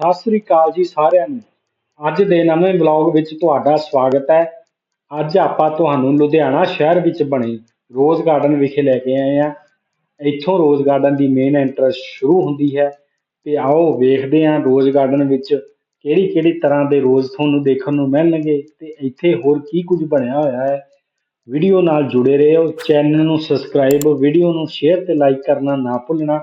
ਸਤਿ ਸ੍ਰੀ ਅਕਾਲ ਜੀ ਸਾਰਿਆਂ ਨੂੰ। ਅੱਜ ਦੇ ਨਵੇਂ ਬਲੌਗ ਵਿੱਚ ਤੁਹਾਡਾ ਸਵਾਗਤ ਹੈ। ਅੱਜ ਆਪਾਂ ਤੁਹਾਨੂੰ ਲੁਧਿਆਣਾ ਸ਼ਹਿਰ ਵਿੱਚ ਬਣੇ ਰੋਜ਼ ਗਾਰਡਨ ਵਿਖੇ ਲੈ ਕੇ ਆਏ ਹਾਂ। ਇੱਥੋਂ ਰੋਜ਼ ਗਾਰਡਨ ਦੀ ਮੇਨ ਐਂਟਰੈਂਸ ਸ਼ੁਰੂ ਹੁੰਦੀ ਹੈ ਤੇ ਆਓ ਵੇਖਦੇ ਹਾਂ ਰੋਜ਼ ਗਾਰਡਨ ਵਿੱਚ ਕਿਹੜੀ ਕਿਹੜੀ ਤਰ੍ਹਾਂ ਦੇ ਰੋਜ਼ ਤੁਹਾਨੂੰ ਦੇਖਣ ਨੂੰ ਮਿਲਣਗੇ ਤੇ ਇੱਥੇ ਹੋਰ ਕੀ ਕੁਝ ਬਣਿਆ ਹੋਇਆ ਹੈ। ਵੀਡੀਓ ਨਾਲ ਜੁੜੇ ਰਹੋ ਚੈਨਲ ਨੂੰ ਸਬਸਕ੍ਰਾਈਬ ਵੀਡੀਓ ਨੂੰ ਸ਼ੇਅਰ ਤੇ ਲਾਈਕ ਕਰਨਾ ਨਾ ਭੁੱਲਣਾ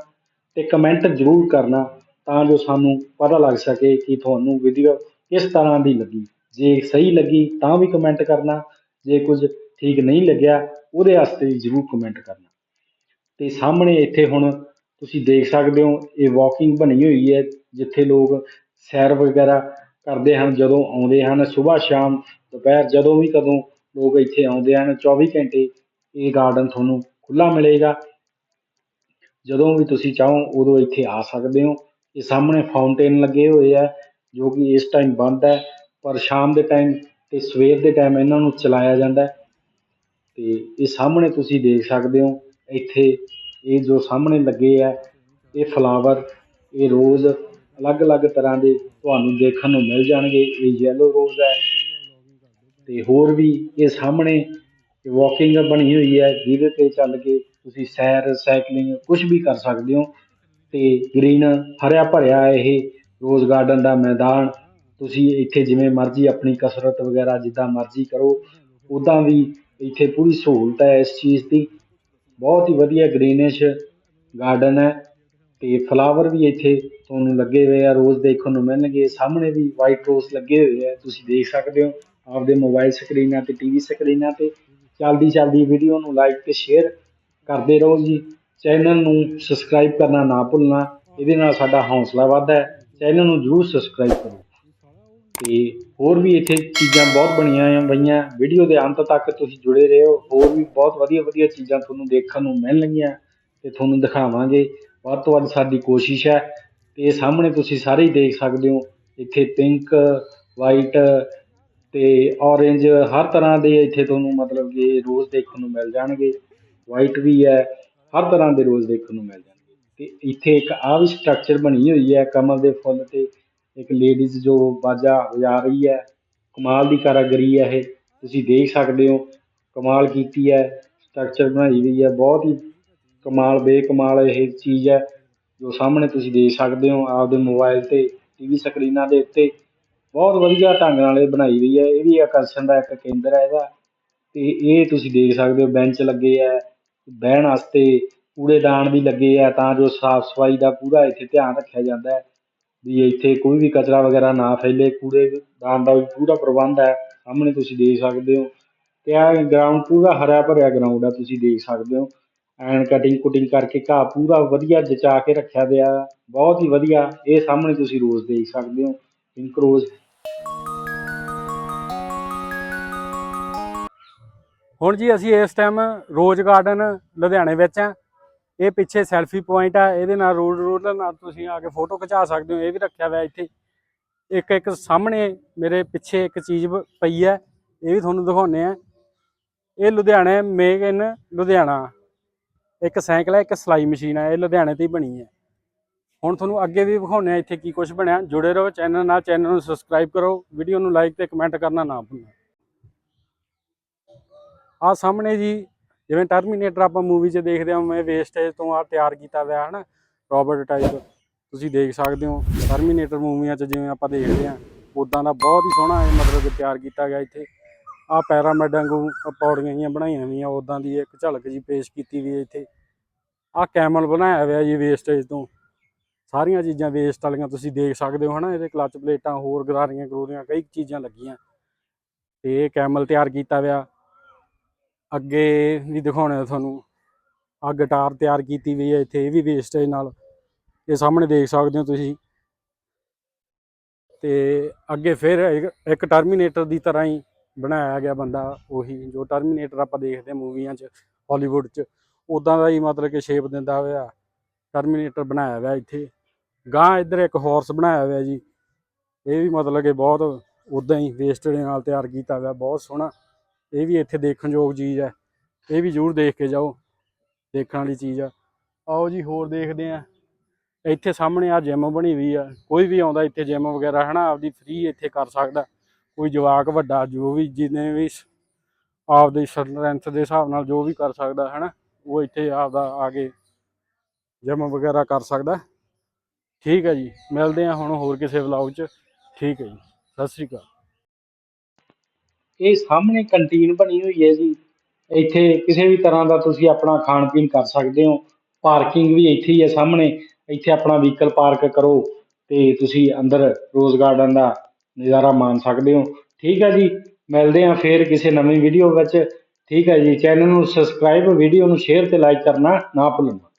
ਤੇ ਕਮੈਂਟ ਜ਼ਰੂਰ ਕਰਨਾ। ਤਾਂ ਜੋ ਸਾਨੂੰ ਪਤਾ ਲੱਗ ਸਕੇ ਕਿ ਤੁਹਾਨੂੰ ਵੀਡੀਓ ਕਿਸ ਤਰ੍ਹਾਂ ਦੀ ਲੱਗੀ। ਜੇ ਸਹੀ ਲੱਗੀ ਤਾਂ ਵੀ ਕਮੈਂਟ ਕਰਨਾ, ਜੇ ਕੁਝ ਠੀਕ ਨਹੀਂ ਲੱਗਿਆ ਉਹਦੇ ਵਾਸਤੇ ਵੀ ਜ਼ਰੂਰ ਕਮੈਂਟ ਕਰਨਾ। ਤੇ ਸਾਹਮਣੇ ਇੱਥੇ ਹੁਣ ਤੁਸੀਂ ਦੇਖ ਸਕਦੇ ਹੋ, ਇਹ ਵਾਕਿੰਗ ਬਣੀ ਹੋਈ ਹੈ, ਜਿੱਥੇ ਲੋਕ ਸੈਰ ਵਗੈਰਾ ਕਰਦੇ ਹਨ, ਜਦੋਂ ਆਉਂਦੇ ਹਨ ਸਵੇਰ ਸ਼ਾਮ, ਦੁਪਹਿਰ ਜਦੋਂ ਵੀ ਕਦੋਂ ਲੋਕ ਇੱਥੇ ਆਉਂਦੇ ਹਨ 24 ਘੰਟੇ ਇਹ ਗਾਰਡਨ ਤੁਹਾਨੂੰ ਖੁੱਲਾ ਮਿਲੇਗਾ। ਜਦੋਂ ਵੀ ਤੁਸੀਂ ਚਾਹੋ ਉਦੋਂ ਇੱਥੇ ਆ ਸਕਦੇ ਹੋ। ਇਹ ਸਾਹਮਣੇ ਫਾਊਂਟੇਨ ਲੱਗੇ ਹੋਏ ਆ, ਜੋ ਕਿ ਇਸ ਟਾਈਮ ਬੰਦ ਹੈ, ਪਰ ਸ਼ਾਮ ਦੇ ਟਾਈਮ ਤੇ ਸਵੇਰ ਦੇ ਟਾਈਮ ਇਹਨਾਂ ਨੂੰ ਚਲਾਇਆ ਜਾਂਦਾ ਹੈ। ਤੇ ਇਹ ਸਾਹਮਣੇ ਤੁਸੀਂ ਦੇਖ ਸਕਦੇ ਹੋ, ਇੱਥੇ ਇਹ ਜੋ ਸਾਹਮਣੇ ਲੱਗੇ ਆ, ਇਹ ਫਲਾਵਰ ਇਹ ਰੋਜ਼ ਅਲੱਗ-ਅਲੱਗ ਤਰ੍ਹਾਂ ਦੇ ਤੁਹਾਨੂੰ ਦੇਖਣ ਨੂੰ ਮਿਲ ਜਾਣਗੇ। ਇਹ ਯੈਲੋ ਰੋਜ਼ ਹੈ। ਤੇ ਹੋਰ ਵੀ ਇਹ ਸਾਹਮਣੇ ਵਾਕਿੰਗ ਬਣੀ ਹੋਈ ਹੈ, ਜਿਹਦੇ ਤੇ ਚੱਲ ਕੇ ਤੁਸੀਂ ਸੈਰ ਸਾਈਕਲਿੰਗ ਕੁਝ ਵੀ ਕਰ ਸਕਦੇ ਹੋ। ਅਤੇ ਗ੍ਰੀਨ ਹਰਿਆ ਭਰਿਆ ਇਹ ਰੋਜ਼ ਗਾਰਡਨ ਦਾ ਮੈਦਾਨ। ਤੁਸੀਂ ਇੱਥੇ ਜਿਵੇਂ ਮਰਜ਼ੀ ਆਪਣੀ ਕਸਰਤ ਵਗੈਰਾ ਜਿੱਦਾਂ ਮਰਜ਼ੀ ਕਰੋ ਉੱਦਾਂ ਵੀ ਇੱਥੇ ਪੂਰੀ ਸਹੂਲਤ ਹੈ ਇਸ ਚੀਜ਼ ਦੀ। ਬਹੁਤ ਹੀ ਵਧੀਆ ਗ੍ਰੀਨਿਸ਼ ਗਾਰਡਨ ਹੈ ਅਤੇ ਫਲਾਵਰ ਵੀ ਇੱਥੇ ਤੁਹਾਨੂੰ ਲੱਗੇ ਹੋਏ ਆ ਰੋਜ਼ ਦੇਖਣ ਨੂੰ ਮਿਲਣਗੇ। ਸਾਹਮਣੇ ਵੀ ਵਾਈਟ ਰੋਜ਼ ਲੱਗੇ ਹੋਏ ਆ, ਤੁਸੀਂ ਦੇਖ ਸਕਦੇ ਹੋ ਆਪਦੇ ਮੋਬਾਈਲ ਸਕਰੀਨਾਂ ਤੇ ਟੀ ਵੀ ਸਕਰੀਨਾਂ ਤੇ। ਚੱਲਦੀ ਚੱਲਦੀ ਵੀਡੀਓ ਨੂੰ ਲਾਈਕ ਅਤੇ ਸ਼ੇਅਰ ਕਰਦੇ ਰਹੋ ਜੀ। ਚੈਨਲ ਨੂੰ ਸਬਸਕ੍ਰਾਈਬ ਕਰਨਾ ਨਾ ਭੁੱਲਣਾ, ਇਹਦੇ ਨਾਲ ਸਾਡਾ ਹੌਸਲਾ ਵੱਧਦਾ ਹੈ। ਚੈਨਲ ਨੂੰ ਜਰੂਰ ਸਬਸਕ੍ਰਾਈਬ ਕਰੋ। ਤੇ ਹੋਰ ਵੀ ਇੱਥੇ ਚੀਜ਼ਾਂ ਬਹੁਤ ਬਣੀਆਂ ਆ ਬਈਆਂ ਵੀਡੀਓ ਦੇ ਅੰਤ ਤੱਕ ਤੁਸੀਂ ਜੁੜੇ ਰਹੋ। ਹੋਰ ਵੀ ਬਹੁਤ ਵਧੀਆ ਵਧੀਆ ਚੀਜ਼ਾਂ ਤੁਹਾਨੂੰ ਦੇਖਣ ਨੂੰ ਮਿਲਣਗੀਆਂ ਤੇ ਤੁਹਾਨੂੰ ਦਿਖਾਵਾਂਗੇ। ਵੱਧ ਤੋਂ ਵੱਧ ਸਾਡੀ ਕੋਸ਼ਿਸ਼ ਹੈ ਤੇ ਸਾਹਮਣੇ ਤੁਸੀਂ ਸਾਰੇ ਹੀ ਦੇਖ ਸਕਦੇ ਹੋ, ਇੱਥੇ ਪਿੰਕ ਵਾਈਟ ਤੇ ਔਰੇਂਜ ਹਰ ਤਰ੍ਹਾਂ ਦੇ ਇੱਥੇ ਤੁਹਾਨੂੰ ਮਤਲਬ ਕਿ ਰੋਜ਼ ਦੇਖਣ ਨੂੰ ਮਿਲ ਜਾਣਗੇ। ਵਾਈਟ ਵੀ ਹੈ ਹਰ ਤਰ੍ਹਾਂ ਦੇ ਰੋਜ਼ ਦੇਖਣ ਨੂੰ ਮਿਲ ਜਾਣਗੇ ਅਤੇ ਇੱਥੇ ਇੱਕ ਆਹ ਵੀ ਸਟਰਕਚਰ ਬਣੀ ਹੋਈ ਹੈ, ਕਮਲ ਦੇ ਫੁੱਲ ਤੇ ਇੱਕ ਲੇਡੀਜ਼ ਜੋ ਬਾਜਾ ਵਜਾ ਰਹੀ ਹੈ। ਕਮਾਲ ਦੀ ਕਾਰਾਗਰੀ ਹੈ ਇਹ। ਤੁਸੀਂ ਦੇਖ ਸਕਦੇ ਹੋ, ਕਮਾਲ ਕੀਤੀ ਹੈ ਸਟਰਕਚਰ ਬਣਾਈ ਹੋਈ ਹੈ। ਬਹੁਤ ਹੀ ਕਮਾਲ, ਬੇਕਮਾਲ ਇਹ ਚੀਜ਼ ਹੈ, ਜੋ ਸਾਹਮਣੇ ਤੁਸੀਂ ਦੇਖ ਸਕਦੇ ਹੋ ਆਪਦੇ ਮੋਬਾਈਲ ਤੇ ਟੀ ਵੀ ਸਕਰੀਨਾਂ ਦੇ ਉੱਤੇ। ਬਹੁਤ ਵਧੀਆ ਢੰਗ ਨਾਲ ਇਹ ਬਣਾਈ ਹੋਈ ਹੈ। ਇਹ ਵੀ ਆਕਰਸ਼ਣ ਦਾ ਇੱਕ ਕੇਂਦਰ ਹੈ ਇਹਦਾ। ਅਤੇ ਇਹ ਤੁਸੀਂ ਦੇਖ ਸਕਦੇ ਹੋ, ਬੈਂਚ ਲੱਗੇ ਹੈ। ਬਹਿਣ ਵਾਸਤੇ ਕੂੜੇਦਾਨ ਵੀ ਲੱਗੇ ਆ, ਤਾਂ ਜੋ ਸਾਫ਼ ਸਫ਼ਾਈ ਦਾ ਪੂਰਾ ਇੱਥੇ ਧਿਆਨ ਰੱਖਿਆ ਜਾਂਦਾ ਵੀ ਇੱਥੇ ਕੋਈ ਵੀ ਕਚਰਾ ਵਗੈਰਾ ਨਾ ਫੈਲੇ, ਕੂੜੇਦਾਨ ਦਾ ਵੀ ਪੂਰਾ ਪ੍ਰਬੰਧ ਹੈ, ਸਾਹਮਣੇ ਤੁਸੀਂ ਦੇਖ ਸਕਦੇ ਹੋ। ਅਤੇ ਆਹ ਗਰਾਊਂਡ ਪੂਰਾ ਹਰਿਆ ਭਰਿਆ ਗਰਾਊਂਡ ਆ, ਤੁਸੀਂ ਦੇਖ ਸਕਦੇ ਹੋ। ਐਨ ਕਟਿੰਗ ਕੁਟਿੰਗ ਕਰਕੇ ਘਾਹ ਪੂਰਾ ਵਧੀਆ ਜਚਾ ਕੇ ਰੱਖਿਆ ਗਿਆ ਬਹੁਤ ਹੀ ਵਧੀਆ, ਇਹ ਸਾਹਮਣੇ ਤੁਸੀਂ ਰੋਜ਼ ਦੇਖ ਸਕਦੇ ਹੋ ਪਿੰਕ ਰੋਜ਼ ਹੁਣ ਜੀ ਅਸੀਂ ਇਸ ਟਾਈਮ ਰੋਜ਼ ਗਾਰਡਨ ਲੁਧਿਆਣੇ ਵਿੱਚ ਆ ਇਹ ਪਿੱਛੇ ਸੈਲਫੀ ਪੁਆਇੰਟ ਆ, ਇਹਦੇ ਨਾਲ ਰੋਡ ਰੋਡ ਨਾਲ ਤੁਸੀਂ ਆ ਕੇ ਫੋਟੋ ਖਿਚਾ ਸਕਦੇ ਹੋ, ਇਹ ਵੀ ਰੱਖਿਆ ਹੋਇਆ ਇੱਥੇ। ਇੱਕ ਇੱਕ ਸਾਹਮਣੇ ਮੇਰੇ ਪਿੱਛੇ ਇੱਕ ਚੀਜ਼ ਪਈ ਹੈ, ਇਹ ਵੀ ਤੁਹਾਨੂੰ ਦਿਖਾਉਨੇ ਆ ਇਹ ਲੁਧਿਆਣੇ ਮੇਕ ਇਨ ਲੁਧਿਆਣਾ। ਇੱਕ ਸਾਈਕਲ ਹੈ, ਇੱਕ ਸਲਾਈ ਮਸ਼ੀਨ ਹੈ, ਇਹ ਲੁਧਿਆਣੇ ਤੇ ਹੀ ਬਣੀ ਹੈ। ਹੁਣ ਤੁਹਾਨੂੰ ਅੱਗੇ ਵੀ ਵਿਖਾਉਨੇ ਆ ਇੱਥੇ ਕੀ ਕੁਝ ਬਣਿਆ। ਜੁੜੇ ਰਹੋ ਚੈਨਲ ਨਾਲ ਚੈਨਲ ਨੂੰ ਸਬਸਕ੍ਰਾਈਬ ਕਰੋ। ਵੀਡੀਓ ਨੂੰ ਲਾਈਕ ਤੇ ਕਮੈਂਟ ਕਰਨਾ ਨਾ ਭੁੱਲਣਾ। ਆ ਸਾਹਮਣੇ ਜੀ, ਜਿਵੇਂ ਟਰਮੀਨੇਟਰ ਆਪਾਂ ਮੂਵੀ 'ਚ ਦੇਖਦੇ ਹਾਂ ਮੈਂ ਵੇਸਟੇਜ ਤੋਂ ਆ ਤਿਆਰ ਕੀਤਾ ਹੋਇਆ ਹਨਾ ਰੋਬੋਟ ਟਾਈਪ ਤੁਸੀਂ ਦੇਖ ਸਕਦੇ ਹੋ ਟਰਮੀਨੇਟਰ ਮੂਵੀਆਂ 'ਚ ਜਿਵੇਂ ਆਪਾਂ ਦੇਖਦੇ ਹਾਂ ਉਦਾਂ ਦਾ ਬਹੁਤ ਹੀ ਸੋਹਣਾ ਇਹ ਮਤਲਬ ਕਿ ਤਿਆਰ ਕੀਤਾ ਗਿਆ ਇੱਥੇ। ਆ ਪੈਰਾਮਿਡ ਵਾਂਗੂ ਪੌੜੀਆਂ ਜਿਹੀਆਂ ਬਣਾਈਆਂ ਹੋਈਆਂ ਉਦਾਂ ਦੀ ਇੱਕ ਝਲਕ ਜੀ ਪੇਸ਼ ਕੀਤੀ ਵੀ ਇੱਥੇ। ਆ ਕੈਮਲ ਬਣਾਇਆ ਹੋਇਆ ਜੀ ਵੇਸਟੇਜ ਤੋਂ। ਸਾਰੀਆਂ ਚੀਜ਼ਾਂ ਵੇਸਟ ਵਾਲੀਆਂ ਤੁਸੀਂ ਦੇਖ ਸਕਦੇ ਹੋ ਹਨਾ, ਇਹਦੇ ਕਲਚ ਪਲੇਟਾਂ ਹੋਰ ਗਰਾਰੀਆਂ ਗਰੂਰੀਆਂ ਕਈ ਚੀਜ਼ਾਂ ਲੱਗੀਆਂ। ਤੇ ਇਹ ਕੈਮਲ ਤਿਆਰ ਕੀਤਾ ਹੋਇਆ। ਅੱਗੇ ਵੀ ਦਿਖਾਉਣੇ ਆ ਤੁਹਾਨੂੰ। ਆ ਗਿਟਾਰ ਤਿਆਰ ਕੀਤੀ ਹੋਈ ਹੈ ਇੱਥੇ ਇਹ ਵੀ ਵੇਸਟੇਜ ਨਾਲ। ਇਹ ਸਾਹਮਣੇ ਦੇਖ ਸਕਦੇ ਹੋ ਤੁਸੀਂ। ਤੇ ਅੱਗੇ ਫਿਰ ਇੱਕ- ਟਰਮੀਨੇਟਰ ਦੀ ਤਰ੍ਹਾਂ ਹੀ ਬਣਾਇਆ ਗਿਆ ਬੰਦਾ ਉਹੀ, ਜੋ ਟਰਮੀਨੇਟਰ ਆਪਾਂ ਦੇਖਦੇ ਹਾਂ ਮੂਵੀਆਂ 'ਚ ਹਾਲੀਵੁੱਡ 'ਚ। ਉਦਾਂ ਦਾ ਹੀ ਮਤਲਬ ਕਿ ਸ਼ੇਪ ਦਿੰਦਾ ਹੋਇਆ ਟਰਮੀਨੇਟਰ ਬਣਾਇਆ ਹੋਇਆ ਇੱਥੇ। ਗਾਂ ਇੱਧਰ ਇੱਕ ਹਾਰਸ ਬਣਾਇਆ ਹੋਇਆ ਜੀ। ਇਹ ਵੀ ਮਤਲਬ ਕਿ ਬਹੁਤ ਉਦਾਂ ਹੀ ਵੇਸਟੇਜ ਨਾਲ ਤਿਆਰ ਕੀਤਾ ਹੋਇਆ, ਬਹੁਤ ਸੋਹਣਾ। ਇਹ ਵੀ ਇੱਥੇ ਦੇਖਣਯੋਗ ਚੀਜ਼ ਹੈ। ਇਹ ਵੀ ਜ਼ਰੂਰ ਦੇਖ ਕੇ ਜਾਓ, ਦੇਖਣ ਵਾਲੀ ਚੀਜ਼ ਆ। ਆਓ ਜੀ, ਹੋਰ ਦੇਖਦੇ ਆ ਇੱਥੇ ਸਾਹਮਣੇ ਆ ਜਿਮ ਬਣੀ ਹੋਈ ਆ। ਕੋਈ ਵੀ ਆਉਂਦਾ ਇੱਥੇ ਜਿਮ ਵਗੈਰਾ, ਹਨਾ? ਆਪਦੀ ਫ੍ਰੀ ਇੱਥੇ ਕਰ ਸਕਦਾ। ਕੋਈ ਜਵਾਕ ਵੱਡਾ, ਜੋ ਵੀ ਜਿਹਨੇ ਵੀ ਆਪਦੀ ਸਟਰੈਂਥ ਦੇ ਹਿਸਾਬ ਨਾਲ ਜੋ ਵੀ ਕਰ ਸਕਦਾ, ਹਨਾ? ਉਹ ਇੱਥੇ ਆਪਦਾ ਆ ਕੇ ਜਿਮ ਵਗੈਰਾ ਕਰ ਸਕਦਾ। ਠੀਕ ਹੈ ਜੀ। ਮਿਲਦੇ ਆ ਹੁਣ ਹੋਰ ਕਿਸੇ ਵਲੌਗ 'ਚ। ਠੀਕ ਹੈ ਜੀ। ਸਤਿ ਸ੍ਰੀ ਅਕਾਲ। ਇਹ ਸਾਹਮਣੇ ਕੰਟੀਨ ਬਣੀ ਹੋਈ ਹੈ ਜੀ। ਇੱਥੇ ਕਿਸੇ ਵੀ ਤਰ੍ਹਾਂ ਦਾ ਤੁਸੀਂ ਆਪਣਾ ਖਾਣ ਪੀਣ ਕਰ ਸਕਦੇ ਹੋ। ਪਾਰਕਿੰਗ ਵੀ ਇੱਥੇ ਹੀ ਹੈ ਸਾਹਮਣੇ। ਇੱਥੇ ਆਪਣਾ ਵਹੀਕਲ ਪਾਰਕ ਕਰੋ ਤੇ ਤੁਸੀਂ ਅੰਦਰ ਰੋਜ਼ ਗਾਰਡਨ ਦਾ ਨਜ਼ਾਰਾ ਮਾਣ ਸਕਦੇ ਹੋ। ਠੀਕ ਹੈ ਜੀ, ਮਿਲਦੇ ਹਾਂ ਫੇਰ ਕਿਸੇ ਨਵੀਂ ਵੀਡੀਓ ਵਿੱਚ। ਠੀਕ ਹੈ ਜੀ ਚੈਨਲ ਨੂੰ ਸਬਸਕ੍ਰਾਈਬ ਵੀਡੀਓ ਨੂੰ ਸ਼ੇਅਰ ਤੇ ਲਾਈਕ ਕਰਨਾ ਨਾ ਭੁੱਲਣਾ।